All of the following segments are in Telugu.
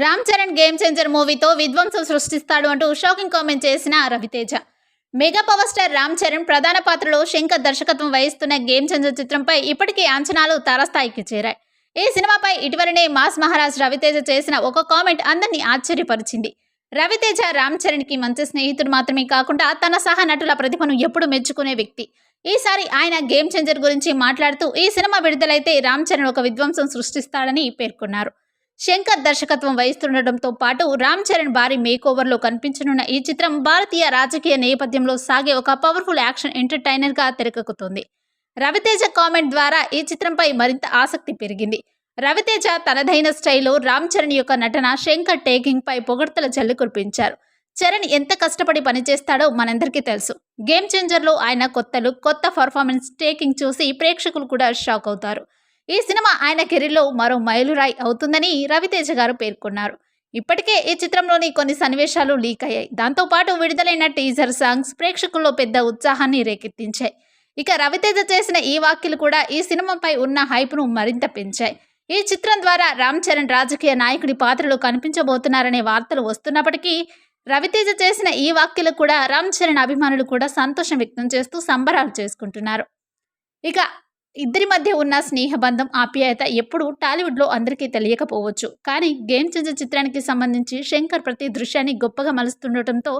రామ్ చరణ్ గేమ్ చేంజర్ మూవీతో విధ్వంసం సృష్టిస్తాడు అంటూ షాకింగ్ కామెంట్ చేసిన Raviteja. Mega power star Ram Charan ప్రధాన పాత్రలో శంకర్ దర్శకత్వం వహిస్తున్న గేమ్ చేంజర్ చిత్రంపై ఇప్పటికే అంచనాలు తారస్థాయికి చేరాయి. ఈ సినిమాపై ఇటీవలనే మాస్ మహారాజ్ రవితేజ చేసిన ఒక కామెంట్ అందరినీ ఆశ్చర్యపరిచింది. రవితేజ రామ్ చరణ్కి మంచి స్నేహితుడు మాత్రమే కాకుండా తన సహ నటుల ప్రతిభను ఎప్పుడు మెచ్చుకునే వ్యక్తి. ఈసారి ఆయన గేమ్ చేంజర్ గురించి మాట్లాడుతూ ఈ సినిమా విడుదలైతే రామ్ చరణ్ ఒక విధ్వంసం సృష్టిస్తాడని పేర్కొన్నారు. శంకర్ దర్శకత్వం వహిస్తుండటంతో పాటు రామ్ చరణ్ భారీ మేకోవర్లో కనిపించనున్న ఈ చిత్రం భారతీయ రాజకీయ నేపథ్యంలో సాగే ఒక పవర్ఫుల్ యాక్షన్ ఎంటర్టైనర్గా తెరకెక్కుతుంది. రవితేజ కామెంట్ ద్వారా ఈ చిత్రంపై మరింత ఆసక్తి పెరిగింది. రవితేజ తనదైన స్టైల్లో రామ్ చరణ్ యొక్క నటన శంకర్ టేకింగ్ పై పొగడ్తల జల్లు కురిపించారు. చరణ్ ఎంత కష్టపడి పనిచేస్తాడో మనందరికీ తెలుసు. గేమ్ చేంజర్లో ఆయన కొత్త లుక్ కొత్త పర్ఫార్మెన్స్ టేకింగ్ చూసి ప్రేక్షకులు కూడా షాక్ అవుతారు. ఈ సినిమా ఆయన కెరీర్లో మరో మైలురాయి అవుతుందని రవితేజ గారు పేర్కొన్నారు. ఇప్పటికే ఈ చిత్రంలోని కొన్ని సన్నివేశాలు లీక్ అయ్యాయి. దాంతోపాటు విడుదలైన టీజర్ సాంగ్స్ ప్రేక్షకుల్లో పెద్ద ఉత్సాహాన్ని రేకెత్తించాయి. ఇక రవితేజ చేసిన ఈ వ్యాఖ్యలు కూడా ఈ సినిమాపై ఉన్న హైప్ను మరింత పెంచాయి. ఈ చిత్రం ద్వారా రామ్ చరణ్ రాజకీయ నాయకుడి పాత్రలో కనిపించబోతున్నారనే వార్తలు వస్తున్నప్పటికీ రవితేజ చేసిన ఈ వ్యాఖ్యలు కూడా రామ్ చరణ్ అభిమానులు కూడా సంతోషం వ్యక్తం చేస్తూ సంబరాలు చేసుకుంటున్నారు. ఇక ఇద్దరి మధ్య ఉన్న స్నేహబంధం ఆప్యాయత ఎప్పుడు టాలీవుడ్లో అందరికీ తెలియకపోవచ్చు. కానీ గేమ్ చేంజర్ చిత్రానికి సంబంధించి శంకర్ ప్రతి దృశ్యాన్ని గొప్పగా మలుస్తుండటంతో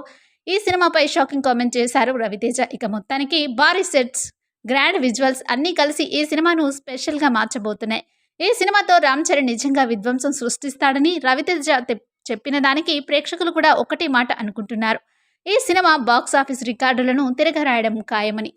ఈ సినిమాపై షాకింగ్ కామెంట్ చేశారు రవితేజ. ఇక మొత్తానికి భారీ సెట్స్ గ్రాండ్ విజువల్స్ అన్నీ కలిసి ఈ సినిమాను స్పెషల్గా మార్చబోతున్నాయి. ఈ సినిమాతో రామ్ చరణ్ నిజంగా విధ్వంసం సృష్టిస్తాడని రవితేజ చెప్పిన దానికి ప్రేక్షకులు కూడా ఒకటే మాట అనుకుంటున్నారు. ఈ సినిమా బాక్స్ ఆఫీస్ రికార్డులను తిరగరాయడం ఖాయమని.